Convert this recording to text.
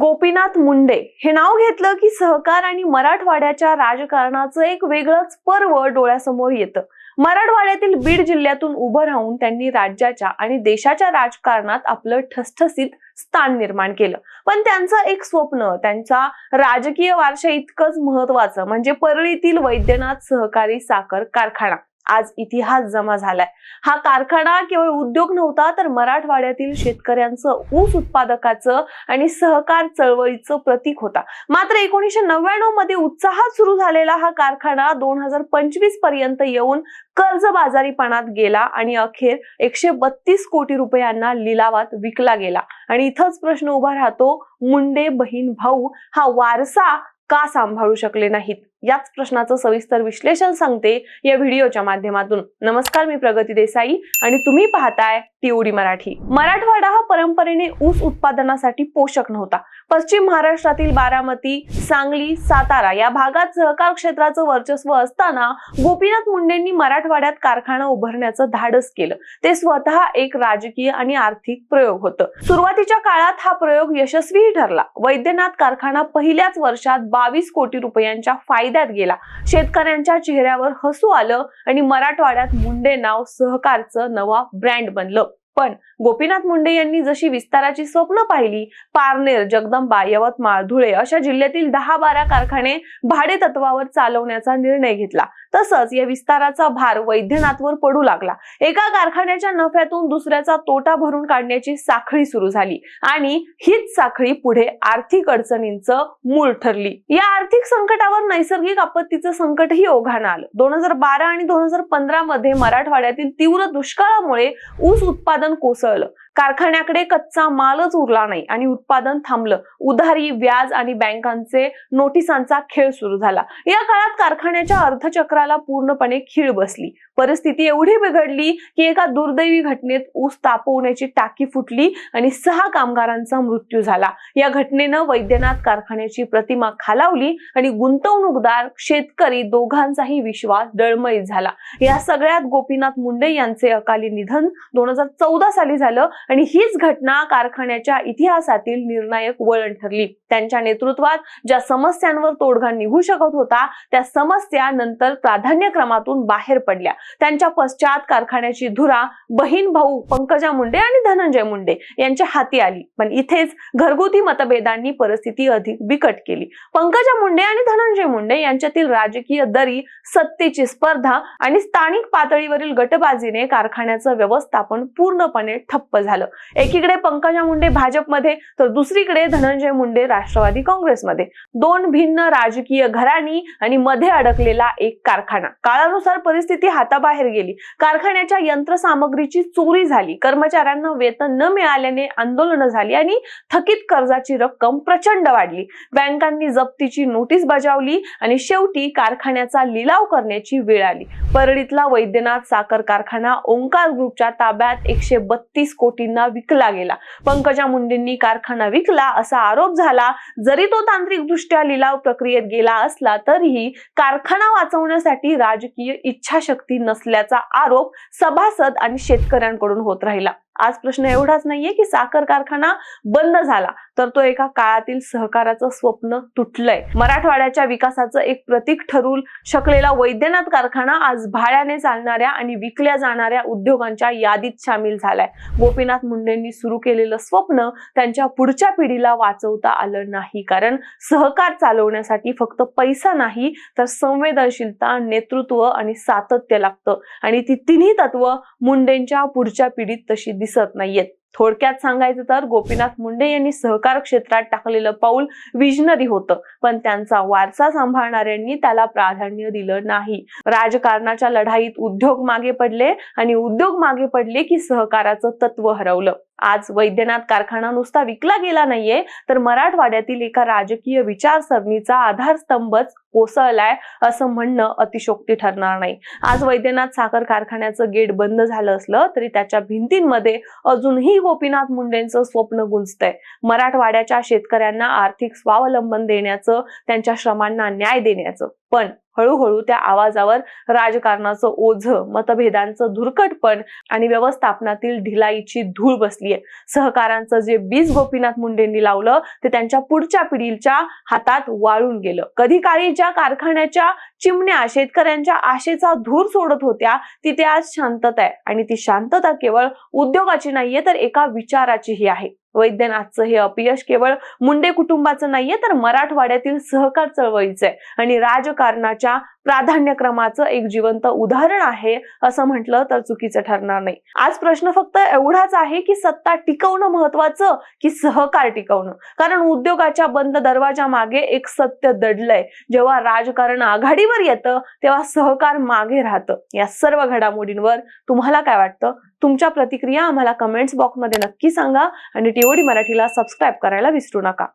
गोपीनाथ मुंडे हे नाव घेतलं की सहकार आणि मराठवाड्याच्या राजकारणाचं एक वेगळंच पर्व डोळ्यासमोर येतं. मराठवाड्यातील बीड जिल्ह्यातून उभं राहून त्यांनी राज्याच्या आणि देशाच्या राजकारणात आपलं ठसठसीत स्थान निर्माण केलं. पण त्यांचं एक स्वप्न त्यांचा राजकीय वारशा इतकंच महत्वाचं म्हणजे परळीतील वैद्यनाथ सहकारी साखर कारखाना. आज इतिहास जमा झालाय. हा कारखाना केवळ उद्योग नव्हता तर मराठवाड्यातील शेतकऱ्यांचं ऊस उत्पादकाचं आणि सहकार चळवळीचं प्रतीक होता. मात्र एकोणीशे नव्याण्णवमध्ये उत्साहात सुरू झालेला हा कारखाना दोन हजार पंचवीसपर्यंत येऊन कर्जबाजारीपणात गेला आणि अखेर एकशे बत्तीस कोटी रुपयांना लिलावात विकला गेला. आणि इथंच प्रश्न उभा राहतो मुंडे बहीण भाऊ हा वारसा का सांभाळू शकले नाहीत? याच प्रश्नाचं सविस्तर विश्लेषण सांगते या व्हिडिओच्या माध्यमातून. नमस्कार मी प्रगती देसाई आणि तुम्ही पाहताय टीओडी मराठी. मराठवाडा हा परंपरेने ऊस उत्पादनासाठी पोषक नव्हता. पश्चिम महाराष्ट्रातील बारामती सांगली सातारा या भागात सहकार क्षेत्राचं वर्चस्व असताना गोपीनाथ मुंडेंनी मराठवाड्यात कारखाना उभारण्याचं धाडस केलं. ते स्वतः एक राजकीय आणि आर्थिक प्रयोग होतं. सुरुवातीच्या काळात हा प्रयोग यशस्वीही ठरला. वैद्यनाथ कारखाना पहिल्याच वर्षात बावीस कोटी रुपयांच्या फायद्यात गेला. शेतकऱ्यांच्या चेहऱ्यावर हसू आलं आणि मराठवाड्यात मुंडे नाव सहकारचं नवा ब्रँड बनलं. पण गोपीनाथ मुंडे यांनी जशी विस्ताराची स्वप्न पाहिली पारनेर जगदंबा यवतमाळ धुळे अशा जिल्ह्यातील दहा बारा कारखाने भाडे तत्वावर चालवण्याचा निर्णय घेतला. तसंच या विस्ताराचा भार वैद्यनाथवर पडू लागला. एका कारखान्याच्या नफ्यातून दुसऱ्याचा तोटा भरून काढण्याची साखळी सुरू झाली आणि हीच साखळी पुढे आर्थिक अडचणींचं मूळ ठरली. या आर्थिक संकटावर नैसर्गिक आपत्तीचं संकटही ओघानं आलं. दोन हजार बारा आणि दोन हजार पंधरा मध्ये मराठवाड्यातील तीव्र दुष्काळामुळे ऊस उत्पादन कोसळलं. कारखान्याकडे कच्चा मालच उरला नाही आणि उत्पादन थांबलं. उधारी व्याज आणि बँकांचे नोटिसांचा खेळ सुरू झाला. या काळात कारखान्याच्या अर्थचक्राला पूर्णपणे खीळ बसली. परिस्थिती एवढी बिघडली की एका दुर्दैवी घटनेत ऊस तापवण्याची टाकी फुटली आणि सहा कामगारांचा मृत्यू झाला. या घटनेनं वैद्यनाथ कारखान्याची प्रतिमा खालावली आणि गुंतवणूकदार शेतकरी दोघांचाही विश्वास डळमळीत झाला. या सगळ्यात गोपीनाथ मुंडे यांचे अकाली निधन दोन हजार चौदा साली झालं आणि हीच घटना कारखान्याच्या इतिहासातील निर्णायक वळण ठरली. त्यांच्या नेतृत्वात ज्या समस्यांवर तोडगा निघू शकत होता त्या समस्या नंतर प्राधान्यक्रमातून बाहेर पडल्या. त्यांच्या पश्चात कारखान्याची धुरा बहीण भाऊ पंकजा मुंडे आणि धनंजय मुंडे यांच्या हाती आली. पण इथेच घरगुती मतभेदांनी परिस्थिती अधिक बिकट केली. पंकजा मुंडे आणि धनंजय मुंडे यांच्यातील राजकीय दरी सत्तेची स्पर्धा आणि स्थानिक पातळीवरील गटबाजीने कारखान्याचं व्यवस्थापन पूर्णपणे ठप्प झालं. एकीकडे पंकजा मुंडे भाजपमध्ये तर दुसरीकडे धनंजय मुंडे राष्ट्रवादी काँग्रेसमध्ये. दोन भिन्न राजकीय घराणी आणि मध्ये अडकलेला एक कारखाना. काळानुसार परिस्थिती हाताबाहेर गेली. कारखान्याच्या यंत्रसामग्रीची चोरी झाली. कर्मचाऱ्यांना वेतन न मिळाल्याने आंदोलन झाली आणि थकीत कर्जाची रक्कम प्रचंड वाढली. बँकांनी जप्तीची नोटीस बजावली आणि शेवटी कारखान्याचा लिलाव करण्याची वेळ आली. परळीतला वैद्यनाथ साखर कारखाना ओंकार ग्रुपच्या ताब्यात एकशे बत्तीस कोटींना विकला गेला. पंकजा मुंडेंनी कारखाना विकला असा आरोप झाला. जरी तो तांत्रिकदृष्ट्या लिलाव प्रक्रियेत गेला असला तरीही कारखाना वाचवण्यासाठी राजकीय इच्छाशक्ती नसल्याचा आरोप सभासद आणि शेतकऱ्यांकडून होत राहिला. आज प्रश्न एवढाच नाहीये की साखर कारखाना बंद झाला तर तो एका काळातील सहकाराचं स्वप्न तुटलंय. मराठवाड्याच्या विकासाचं एक प्रतीक ठरू शकलेला वैद्यनाथ कारखाना आज भाड्याने चालणाऱ्या आणि विकल्या जाणाऱ्या उद्योगांच्या यादीत सामील झालाय. गोपीनाथ मुंडेंनी सुरू केलेलं स्वप्न त्यांच्या पुढच्या पिढीला वाचवता आलं नाही कारण सहकार चालवण्यासाठी फक्त पैसा नाही तर संवेदनशीलता नेतृत्व आणि सातत्य लागतं. आणि ती तिन्ही तत्व मुंडेंच्या पुढच्या पिढीत तशी दिसत नाहीयेत. थोडक्यात सांगायचं तर गोपीनाथ मुंडे यांनी सहकार क्षेत्रात टाकलेलं पाऊल विजनरी होतं पण त्यांचा वारसा सांभाळणाऱ्यांनी त्याला प्राधान्य दिलं नाही. राजकारणाच्या लढाईत उद्योग मागे पडले आणि उद्योग मागे पडले की सहकाराचं तत्व हरवलं. आज वैद्यनाथ कारखाना नुसता विकला गेला नाहीये तर मराठवाड्यातील एका राजकीय विचारसरणीचा आधारस्तंभच कोसळलाय असं म्हणणं अतिशोक्ती ठरणार नाही. आज वैद्यनाथ साखर कारखान्याचं गेट बंद झालं असलं तरी त्याच्या भिंतींमध्ये अजूनही गोपीनाथ मुंडेंचं स्वप्न गुंजतंय. मराठवाड्याच्या शेतकऱ्यांना आर्थिक स्वावलंबन देण्याचं त्यांच्या श्रमांना न्याय देण्याचं. पण हळूहळू त्या आवाजावर राजकारणाचं ओझ मतभेदांचं धुरकटपण आणि व्यवस्थापनातील ढिलाईची धूळ बसलीये. सहकारांचं जे बीज गोपीनाथ मुंडेंनी लावलं ते त्यांच्या पुढच्या पिढीच्या हातात वाळून गेलं. कधी काळी ज्या कारखान्याच्या चिमण्या शेतकऱ्यांच्या आशेचा धूर सोडत होत्या तिथे आज शांतता आहे. आणि ती शांतता केवळ उद्योगाची नाहीये तर एका विचाराचीही आहे. वैद्यनाथचं हे अपयश केवळ मुंडे कुटुंबाचं नाहीये तर मराठवाड्यातील सहकार चळवळीचं आहे. आणि राजकारणाच्या प्राधान्यक्रमाचं एक जिवंत उदाहरण आहे असं म्हटलं तर चुकीचं ठरणार नाही. आज प्रश्न फक्त एवढाच आहे की सत्ता टिकवणं महत्वाचं की सहकार टिकवणं? कारण उद्योगाच्या बंद दरवाजा मागे एक सत्य दडलंय. जेव्हा राजकारण आघाडीवर येतं तेव्हा सहकार मागे राहतं. या सर्व घडामोडींवर तुम्हाला काय वाटतं? तुमच्या प्रतिक्रिया आम्हाला कमेंट्स बॉक्समध्ये नक्की सांगा आणि टीओडी मराठीला सबस्क्राईब करायला विसरू नका.